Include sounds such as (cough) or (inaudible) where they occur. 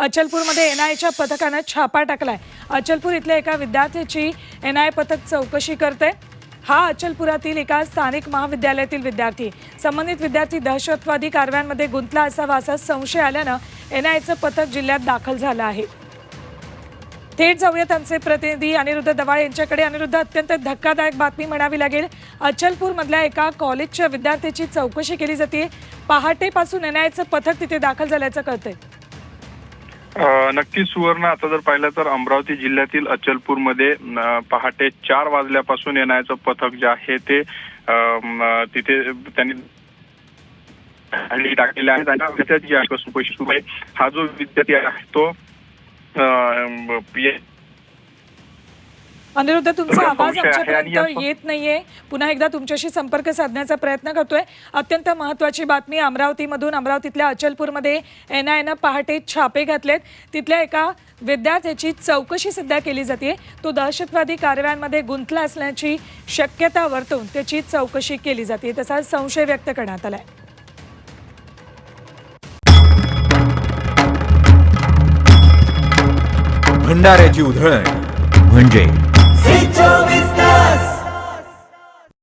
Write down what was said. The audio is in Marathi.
अचलपूरमध्ये एन आयच्या पथकानं छापा टाकलाय. अचलपूर इथल्या एका विद्यार्थ्याची एन आय पथक चौकशी करते. हा अचलपुरातील एका स्थानिक महाविद्यालयातील विद्यार्थी. संबंधित विद्यार्थी दहशतवादी कारवायांमध्ये गुंतला असावा असा संशय आल्यानं एन आयचं पथक जिल्ह्यात दाखल झालं आहे. थेट जाऊयात आमचे प्रतिनिधी अनिरुद्ध दवाळे यांच्याकडे. अनिरुद्ध अत्यंत धक्कादायक बातमी म्हणावी लागेल. अचलपूरमधल्या एका कॉलेजच्या विद्यार्थ्याची चौकशी केली जाते. पहाटेपासून एन आयचं पथक तिथे दाखल झाल्याचं कळतंय. नक्कीच सुवर्ण. आता जर पाहिलं तर अमरावती जिल्ह्यातील अचलपूरमध्ये पहाटे चार वाजल्यापासून येण्याचं पथक जे आहे ते तिथे त्यांनी हल्ली टाकलेले आहेत आणि विद्यार्थी हा जो विद्यार्थी आहे तो अनिरुद्ध तुमचा (coughs) आवाज आमच्यापर्यंत येत नाहीये. पुन्हा एकदा तुमच्याशी संपर्क साधण्याचा प्रयत्न करतोय. अत्यंत महत्वाची बातमी अमरावतीमधून अमरावतीतल्या अचलपूरमध्ये एन आयनं पहाटे छापे घातलेत. तिथल्या एका विद्यार्थ्याची चौकशी सध्या केली जाते तो दहशतवादी कारवायांमध्ये गुंतला असण्याची शक्यता वर्तवून त्याची चौकशी केली जाते तसा संशय व्यक्त करण्यात आलाय. भंडाऱ्याची उधळण म्हणजे Sit down.